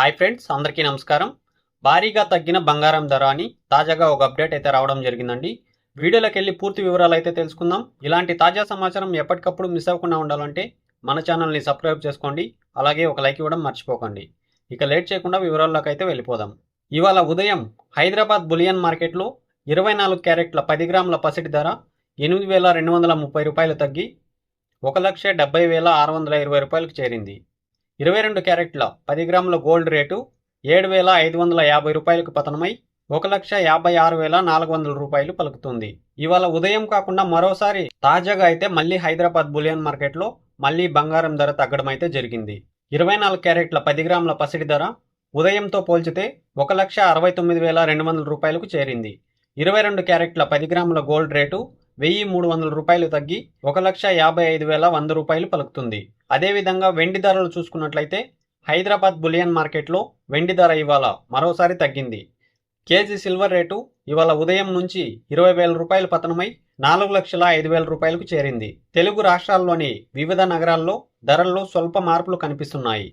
Hi friends అందరికీ నమస్కారం. భారీగా తగ్గిన బంగారం ధర అని తాజాగా ఒక అప్డేట్ అయితే రావడం జరిగిందండి. వీడియోలోకి వెళ్ళి పూర్తి వివరాలు అయితే తెలుసుకుందాం. ఇలాంటి తాజా సమాచారం ఎప్పటికప్పుడు మిస్ అవ్వకుండా ఉండాలంటే మన ఛానల్ని సబ్స్క్రైబ్ చేసుకోండి. అలాగే ఒక లైక్ ఇవ్వడం మర్చిపోకండి. ఇక లేట్ చేయకుండా వివరాల్లోకి అయితే వెళ్ళిపోదాం. ఇవాళ ఉదయం హైదరాబాద్ బులియన్ మార్కెట్లో ఇరవై నాలుగు క్యారెట్ల పది గ్రాముల పసిటి ధర ఎనిమిది వేల రెండు వందల ముప్పై రూపాయలు తగ్గి ఒక లక్ష డెబ్బై వేల ఆరు వందల ఇరవై రూపాయలకు చేరింది. ఇరవై రెండు క్యారెట్ల పది గ్రాముల గోల్డ్ రేటు ఏడు వేల ఐదు వందల యాభై రూపాయలకు పతనమై ఒక లక్ష యాభై ఆరు వేల నాలుగు వందల రూపాయలు పలుకుతుంది. ఇవాళ ఉదయం కాకుండా మరోసారి తాజాగా అయితే మళ్ళీ హైదరాబాద్ బులియన్ మార్కెట్లో మళ్ళీ బంగారం ధర తగ్గడం అయితే జరిగింది. ఇరవై నాలుగు క్యారెట్ల పది గ్రాముల పసిడి ధర ఉదయంతో పోల్చితే ఒక లక్ష అరవై తొమ్మిది వేల రెండు వందల రూపాయలకు చేరింది. ఇరవై రెండు క్యారెట్ల పది గ్రాముల గోల్డ్ రేటు వెయ్యి మూడు వందల రూపాయలు తగ్గి ఒక లక్ష యాభై ఐదు వేల వంద రూపాయలు పలుకుతుంది. అదేవిధంగా వెండి ధరలు చూసుకున్నట్లయితే హైదరాబాద్ బులియన్ మార్కెట్లో వెండి ధర ఇవాళ మరోసారి తగ్గింది. కేజీ సిల్వర్ రేటు ఇవాళ ఉదయం నుంచి ఇరవై వేల రూపాయలు పతనమై నాలుగు లక్షల ఐదు వేల రూపాయలకు చేరింది. తెలుగు రాష్ట్రాల్లోని వివిధ నగరాల్లో ధరల్లో స్వల్ప మార్పులు కనిపిస్తున్నాయి.